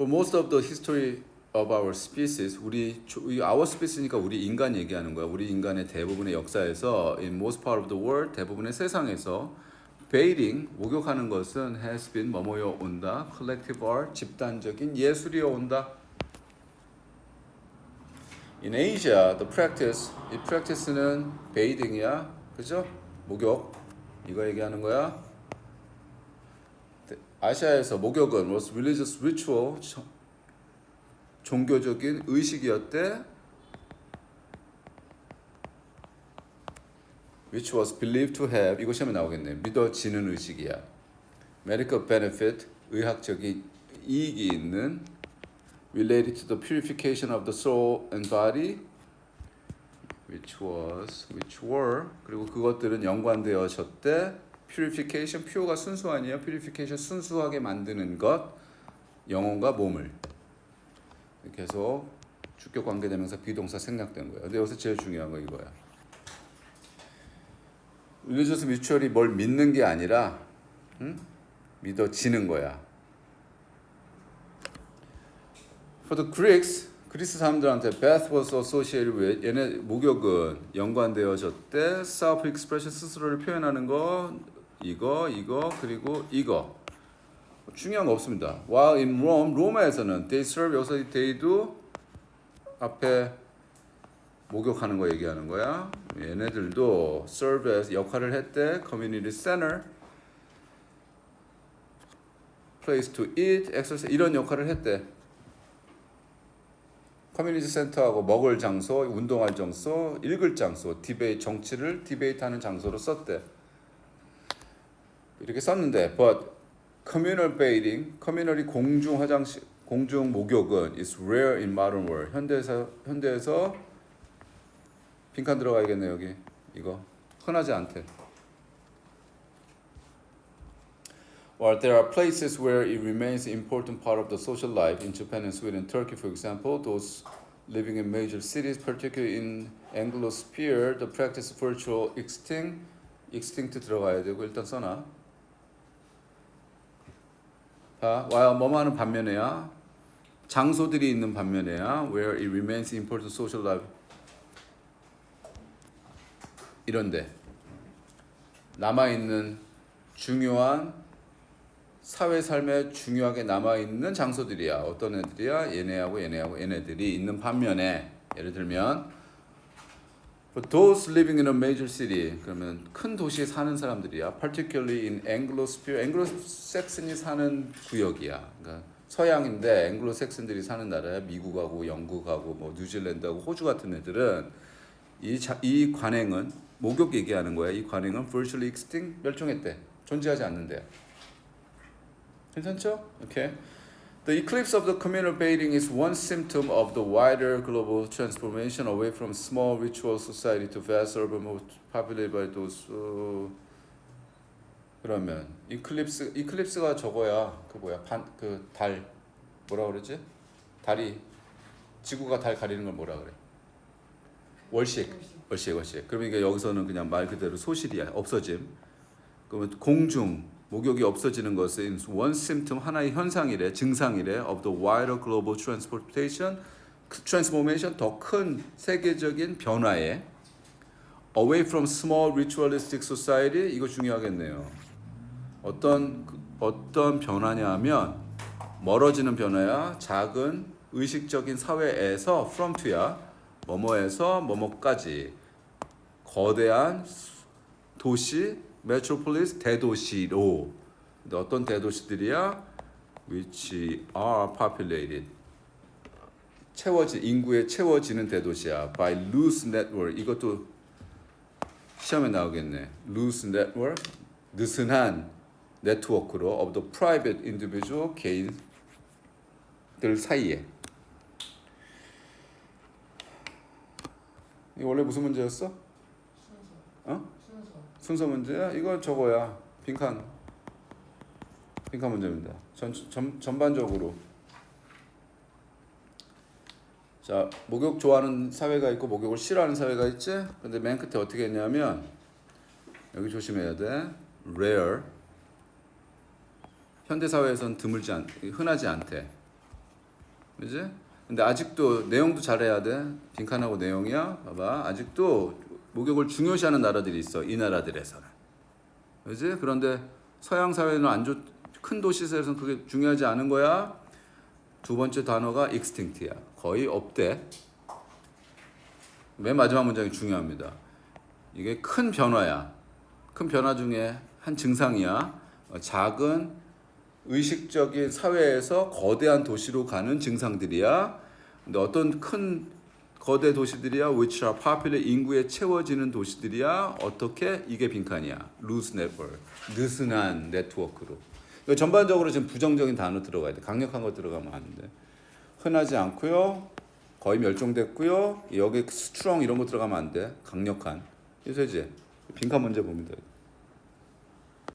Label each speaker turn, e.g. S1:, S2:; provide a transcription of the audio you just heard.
S1: For most of the history of our species, 우리 our species니까 우리 인간 얘기하는 거야. 우리 인간의 대부분의 역사에서 in most part of the world 대부분의 세상에서 bathing 목욕하는 것은 has been 뭐뭐여 온다. collective art 집단적인 예술이어 온다. In Asia, the practice 이 practice는 bathing이야, 그죠? 목욕 이거 얘기하는 거야. 아시아에서 목욕은 was religious ritual 저- 종교적인 의식이었대. which was believed to have 이거 시험에 나오겠네. 믿어지는 의식이야. medical benefit 의학적인 이익이 있는 related to the purification of the soul and body which was which were 그리고 그것들은 연관되어졌대 purification pure가 순수 아니에요. purification 순수하게 만드는 것. 영혼과 몸을. 계속 주격 관계대명사 비동사 생략된 거예요. 근데 여기서 제일 중요한 거 이거야. religious mutual이 뭘 믿는 게 아니라 응? 믿어지는 거야. For the Greeks, 그리스 사람들한테 bath was associated with 얘네 목욕은 연관되어졌대. self expression 스스로를 표현하는 거 이거 이거 그리고 이거 중요한 거 없습니다. While in Rome, 로마에서는 they serve 여기서 they도 앞에 목욕하는 거 얘기하는 거야. 얘네들도 serve as 역할을 했대. community center, place to eat, exercise 이런 역할을 했대. 커뮤니티 센터하고 먹을 장소, 운동할 장소, 읽을 장소, 디베이 정치를 디베이트하는 장소로 썼대. 이렇게 썼는데, but communal bathing, 커뮤널이 공중 화장실, 공중 목욕은 is rare in modern world. 현대에서 현대에서 빈칸 들어가야겠네 여기 이거 흔하지 않대. While there are places where it remains an important part of the social life in Japan and Sweden, Turkey, for example, those living in major cities, particularly in Anglosphere, the practice virtual extinct, extinct 들어가야 되고 일단 써놔. 자, while 뭐뭐하는 반면에야 장소들이 있는 반면에야 where it remains an important social life 이런데 남아 있는 중요한 사회 삶에 중요하게 남아 있는 장소들이야. 어떤 애들이야? 얘네하고 얘네하고 얘네들이 있는 반면에 예를 들면 For those living in a major city 그러면 큰 도시에 사는 사람들이야. Particularly in Anglo-Sphere, 앵글로색슨이 사는 구역이야. 그러니까 서양인데 앵글로색슨들이 사는 나라야. 미국하고 영국하고 뭐 뉴질랜드하고 호주 같은 애들은 이, 자, 이 관행은 목욕 얘기하는 거야. 이 관행은 virtually extinct 멸종했대. 존재하지 않는데. 괜찮죠? Okay. The eclipse of the communal bathing is one symptom of the wider global transformation away from small ritual society to vast urban populated by those. Uh, 그러면 이클립스 이클립스가 저거야. 그 뭐야? 반 그 달 뭐라 그러지? 달이 지구가 달 가리는 걸 뭐라 그래? 월식. 월식 월식. 그러면 이게 여기서는 그냥 말 그대로 소실이야. 없어짐. 그러면 공중 목욕이 없어지는 것은 one symptom 하나의 현상이래 증상이래 of the wider global transportation transformation 더 큰 세계적인 변화에 away from small ritualistic society 이거 중요하겠네요. 어떤 그- 어떤 변화냐면 멀어지는 변화야 작은 의식적인 사회에서 from to야 뭐뭐에서 뭐뭐까지 거대한 도시 메트로폴리스 대도시로. 근데 어떤 대도시들이야? which are populated. 채워지 인구에 채워지는 대도시야. By loose network. 이것도 시험에 나오겠네. Loose network. 느슨한 네트워크로 of the private individual 개인들 사이에. 이거 원래 무슨 문제였어? 어? 순서 문제야? 이거 저거야. 빈칸. 빈칸 문제입니다. 전, 전, 전반적으로. 자, 목욕 좋아하는 사회가 있고 목욕을 싫어하는 사회가 있지? 근데 맨 끝에 어떻게 했냐면 여기 조심해야 돼. rare. 현대 사회에선 드물지 않, 흔하지 않대. 그지? 근데 아직도 내용도 잘해야 돼. 빈칸하고 내용이야. 봐봐. 아직도 목욕을 중요시하는 나라들이 있어. 이 나라들에서는. 그지? 그런데 서양 사회는 안 좋, 큰 도시에서는 그게 중요하지 않은 거야. 두 번째 단어가 extinct야. 거의 없대. 맨 마지막 문장이 중요합니다. 이게 큰 변화야. 큰 변화 중에 한 증상이야. 어, 작은 의식적인 사회에서 거대한 도시로 가는 증상들이야. 근데 어떤 큰 거대 도시들이야, which are popular 인구에 채워지는 도시들이야. 어떻게 이게 빈칸이야. loose network, 느슨한 네트워크로. 이거 전반적으로 지금 부정적인 단어 들어가야 돼. 강력한 거 들어가면 안 돼. 흔하지 않고요. 거의 멸종됐고요. 여기 strong 이런 거 들어가면 안 돼. 강력한. 그래서 이제 빈칸 문제 돼.